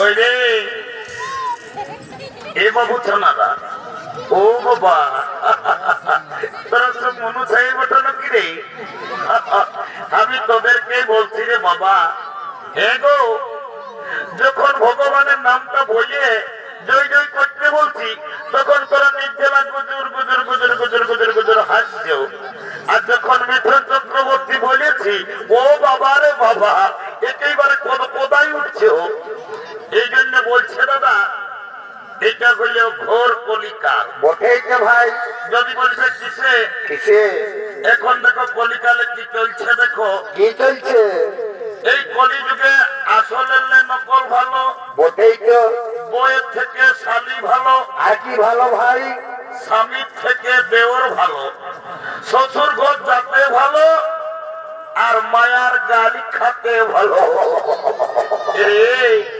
কই এ বাবু ছানারা ও বাবা। তোরা সব মনু চাই বটানো কি রে। আমি তোদেরকে বলছি রে বাবা। হে গো। যখন ভগবানের নামটা বইয়ে জয় জয় করতে বলছি, তখন তোরা নির্জলা গুজুর গুজুর গুজুর গুজুর গুজুর গুজুর হাসছো। আর যখন মিথুন চক্রবর্তী বলেছি, ও বাবা রে বাবা, একেবারে কত কোদায় উঠছো এই জন্য বলছে দাদা এটা হইল ঘোর কলিকাল বটেই তো ভাই। যদি বলছে কিসে? কিসে? এখন দেখো কলিকালে কি চলছে দেখো। কি চলছে? এই কলিযুগে আসলের নকল ভালো বটেই তো। বইয়ের থেকে শালি ভালো আর কি ভালো ভাই? স্বামীর থেকে দেওর ভালো শ্বশুর ঘর যাতে ভালো আর মায়ার গালি খাতে ভালো। রে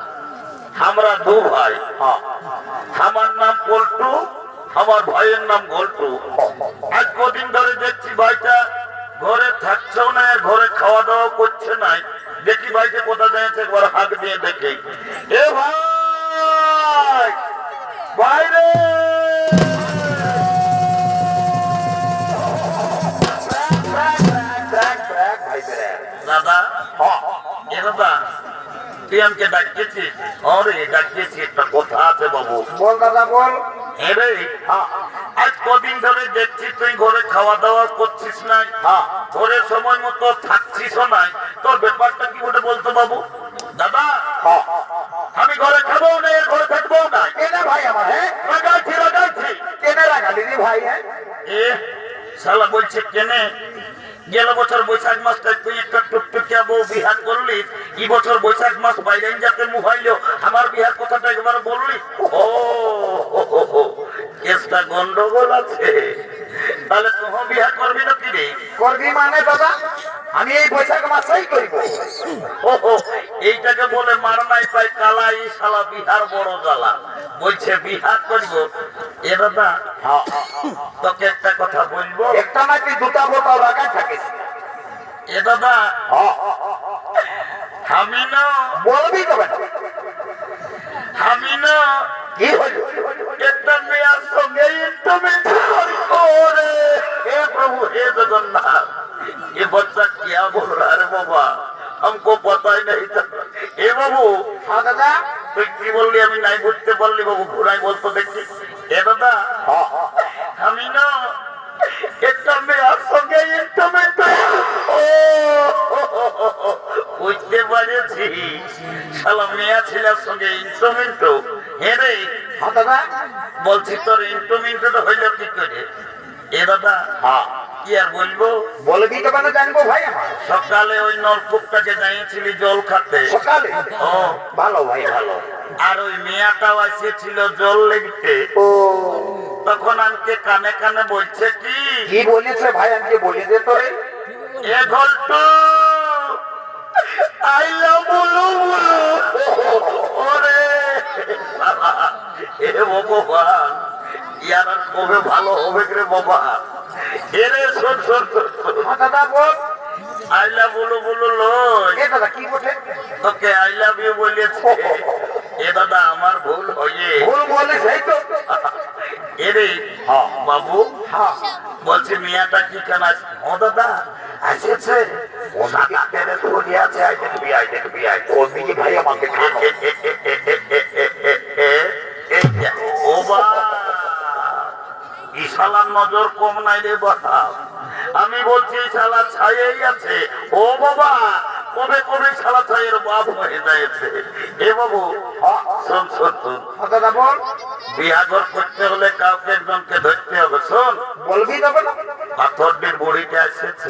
আমরা দু ভাই। হ্যাঁ। আমার নাম পল্টু আমার ভাইয়ের নাম গল্টু আজ কদিন ধরে দেখছি ভাইটা ঘরে থাকছেও না ঘরে খাওয়া দাওয়া করছে নাই দেখি ভাইকে কোথা যাচ্ছে একবার হাত দিয়ে দেখে। এ ভাই! ভাই রে ব্র্যাক, ব্র্যাক, ভাই ব্র্যাক। দাদা? হ্যাঁ, এ দাদা তুই আমাকে ডাকিয়েছিস অরে ডাকিয়েছি একটা কথা আছে বাবু। বল দাদা বল। এরে আজ কদিন ধরে দেখছি তুই ঘরে খাওয়া দাওয়া করছিস নাই। হ্যাঁ। ঘরে সময় মতো থাকছিস নাই। তোর ব্যাপারটা কি ওটা বলতো বাবু? দাদা। আমি ঘরে খাব না ঘরে থাকব না? কেনে ভাই আমার হ্যাঁ? রাগাইছি রাগাইছি। কেনে রাখালি রে ভাই হ্যাঁ? এ শালা বলছে কেনে? গেল বছর বৈশাখ মাসটা তুই একটা টুকটুকিয়া বউ বিহার করলি। এই বছর বৈশাখ মাস বাইরে যাতে মুহাইল আমার বিহার কথাটা একবার বললি? ও কেসটা গন্ডগোল আছে। তাহলে তুহ বিহা করবি না কি করবি মানে দাদা আমি এই বৈশাখ মাসেই করব। ও এইটাকে বলে মার নাই পাই কালা এই শালা বিহার বড় জ্বালা। বলছে বিহার করব। এ দাদা হ্যাঁ, তোকে একটা কথা বলব। একটা নাকি দুটা বোতল রাখা এ দাদা হ্যাঁ, আমি না বলবি তো বেটা আমি না কি হলো একটা মেয়ের সঙ্গে ইন্টারমেন্ট করে हे प्रभु हे जगन्नाथ ये बच्चा क्या बोल रहा है रे बाबा हमको पता ही नहीं था हे बाबू হ্যাঁ দাদা তুই কি বললি আমি নাই বুঝতে পারলি বাবু ঘুরাই বলতো দেখছি এ দাদা হ্যাঁ, আমি না ছেলের সঙ্গে ইন্টারমেন্ট হে রে হ্যাঁ বলছি তোর ইন্টারমেন্ট হইল কি করে? এ দাদা হ্যাঁ কি আর বলব? বলবি তো মানে জানব ভাই সকালে ওই নলকূপটাকে জল খাতে। সকালে? ও। ভালো ভাই ভালো। আর ওই মেয়াটাও আসিয়েছিল জল লেগতে। ও। তখন আমাকে কানে কানে বলছে কি? কি বলেছে ভাই আমাকে বলে দে তো রে এ ঘন্টু কবে ভালো হবে রে বাবা এরে শোন শোন। হ্যাঁ বল বলো বলো বলছে তোকে আই লাভ ইউ বলেছে এ দাদা আমার ভুল হয়ে ভুল বলে সেই তো এরে হ্যাঁ। বাবু হ্যাঁ বলছে মিয়াটা কি কেন আছে ও দাদা আসেছে ও দাদা ইশালার নজর কম নাই রে বাবা। আমি বলছি শালা ছায়েই আছে। ও বাবা কবে কবে শালা ছায়ের বাপ হয়ে যাচ্ছে এ বাবু শোন শোন শোন। বল। বিয়াঘর করতে হলে কাউকে একজনকে ধরতে হবে শোন। বলবি তবে পাথরটির বুড়িটা এসেছে।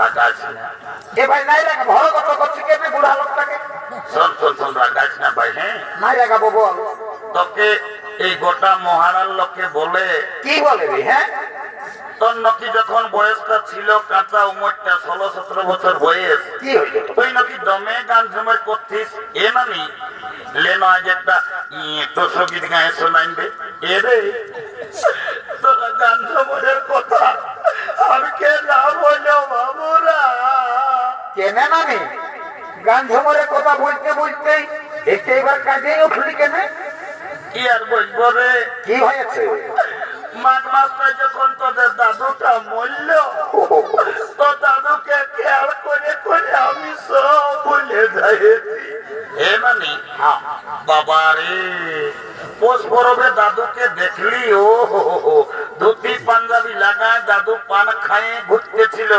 রাগাস না এ ভাই নাই রাখা ভালো কথা করছি কেমনি বুড়া লোকটাকে? শোন শোন শোন রাগাস না ভাই হ্যাঁ? নাই রাখাবো বল। তোকে এই গোটা মহারার লোকে বলে কি বলে হ্যাঁ? তোর নাকি যখন বয়সটা ছিল কাঁচা উমরটা ষোলো সতেরো বছর বয়স কি তুই নাকি দমে গান এ লেন আজ একটা তো সংগীত গায়ে শোনাইবে এ রে তোরা গান কথা আমি কে না বলল বাবুরা? কেনে নানি? গান কথা বলতে বলতে একটু এবার কাজেই উঠলি কেনে? কি আর বলব রে? কি হয়েছে? মাঘ মাসটা যখন তোদের দাদুটা মরল তো দাদুকে খেয়াল করে করে আমি সব ভুলে যাইছি এ মানে? বাবা রে। পোষ পরবে দাদুকে দেখলি ও ধুতি পাঞ্জাবি লাগায় দাদু পান খায়ে ঘুরতেছিল।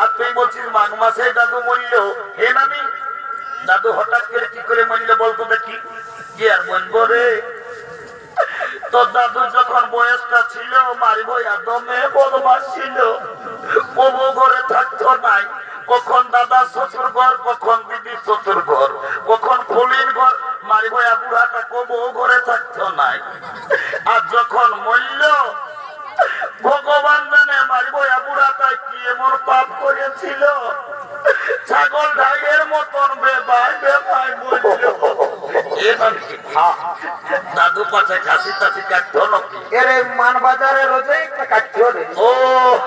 আর তুই বলছিস মাঘ মাসে দাদু মরল। হে নানি দাদু হঠাৎ করে কি করে মানলে বলতো দেখি? কি আর বলব রে? তোর দাদু যখন বয়সটা ছিল, মারিব একদমে বদমাস ছিল। কবু ঘরে থাকতো নাই। কখন দাদা শ্বশুর ঘর কখন দিদি শ্বশুর ঘর কখন ফুলির ঘর মারিব বুড়াটা কবু ঘরে থাকতো নাই আর যখন মূল্য ভগবান জানে মারিব বুড়াটা কি এমন পাপ করেছিল ছাগল ঢাইয়ের মতন বেবাই বেবাই মূল্য এ মানে কি? দাদু পাশে কাশি টাশি কাটতো নাকি? এর মান বাজারে রোজে একটা কাটছিল রে। ও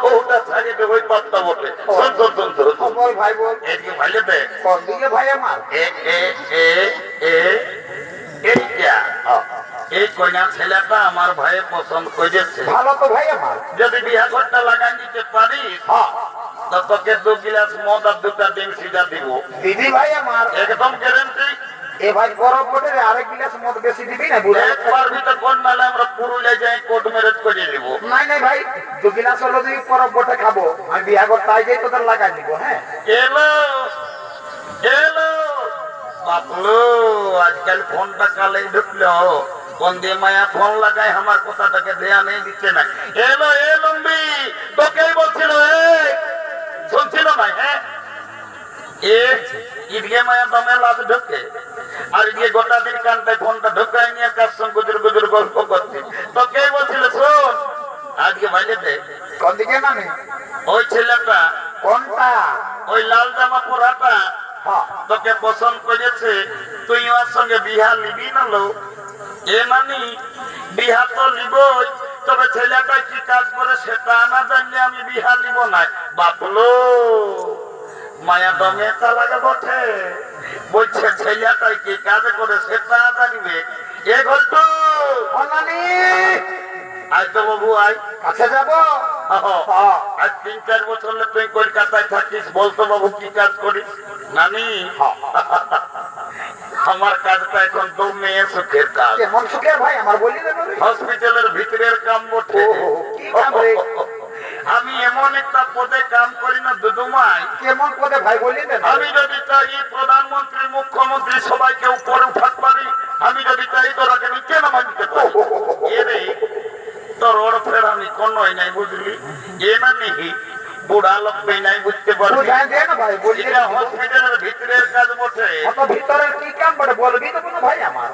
ওটা থাকে ওই পাত্তা বটে। শোন শোন শোন শোন বল ভাই বল। এদিকে ভাইলে দে। কোন দিকে ভাই আমার? এ এ এ এ এইটা। এই কন্যা ছেলেটা আমার ভাই পছন্দ করেছে। ভালো তো ভাই আমার। যদি বিয়া ঘরটা লাগাই দিতে পারিস হ্যাঁ তো তোকে দু গিলাস মদ আর দুটা ডিম সিধা দিব। দিদি ভাই আমার। একদম গ্যারেন্টি এ ভাই বরফ বটে রে, আরেক গিলাস মদ বেশি দিবি না বুড়া একবার ভিতর কোন নালে আমরা পুরুলিয়া যাই কোর্ট ম্যারেজ করে দিব। নাই নাই ভাই দু গিলাস হলো যদি বরফ বটে খাব। আমি বিয়া করতে আই যাই তোদের লাগাই দিব হ্যাঁ? এলো এলো। বাপলো আজকাল ফোনটা কালে ঢুকলো। কোন দিয়ে মায়া ফোন লাগায় আমার কথাটাকে দেয়া নেই দিচ্ছে না। এলো এ লম্বি তোকেই বলছিল এই শুনছিল না হ্যাঁ? এ ইদিকে মায়া দমে লাভ ঢুকে। আর এদিকে গোটা দিন কানটায় ফোনটা ঢুকাই নিয়ে কার সঙ্গে গুজর গুজর গল্প করছি। তোকেই বলছিল শোন আজকে বাইরে কোন দিকে নামে? ওই ছেলেটা কোনটা? ওই লাল জামা পরাটা তোকে পছন্দ করেছে তুই ওর সঙ্গে বিহা নিবি না লো? এ মানি বিহা তো নিবই তবে ছেলেটা কি কাজ করে সেটা না জানলে আমি বিহা নিব না বাপলো মায়া দমে চালাকে বটে। বলছে ছেলেটাই কি কাজ করে সেটা জানিবে। এ ঘন্ট। ও নানি আয় তো বাবু আয়। কাছে যাব? হ্যাঁ আজ তিন চার বছর তুই কলকাতায় থাকিস বলতো বাবু কি কাজ করিস। নানি আমার কাজটা এখন তো মেয়ে সুখের কাজ। কেমন সুখের ভাই আমার বলি। হসপিটালের ভিতরের কাম বটে। ওহো, কি কাম রে? আমি এমন একটা পদে কাম করি না দুদুমাই। কেমন পদে ভাই বলি আমি যদি চাই প্রধানমন্ত্রী মুখ্যমন্ত্রী সবাইকে উপরে উঠাতে পারি আমি যদি চাই তোরাকে নিচে নামা দিতে পারি। এরে তোর ওর ফের আমি কোনোই নাই বুঝলি? এ না নিহি বুড়া লোক নাই বুঝতে পারবি বুঝাই দে না ভাই বলি এটা হসপিটালের ভিতরের কাজ বটে। ভিতরের কি কাম বটে? বলবি না ভাই আমার।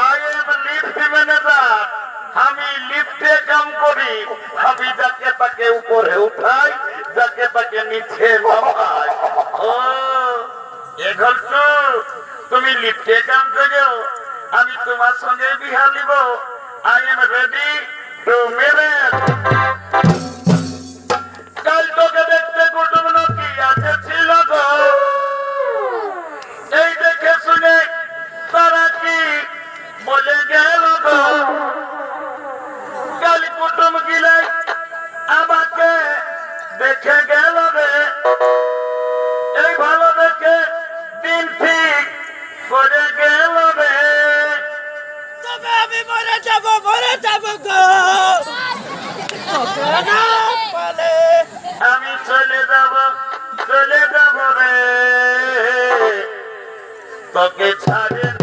আই এম লিফট ম্যানেজার আমি লিফটে কাম করি। আমি যাকে তাকে উপরে উঠাই, যাকে তাকে নিচে নামাই। তুমি লিফটে কাম করো আমি তোমার সঙ্গে বিহা নিব। I am ready to marriage কাল তোকে দেখতে কুটুম নাকি আছে চলে যাব রে। তোকে ছাড়ে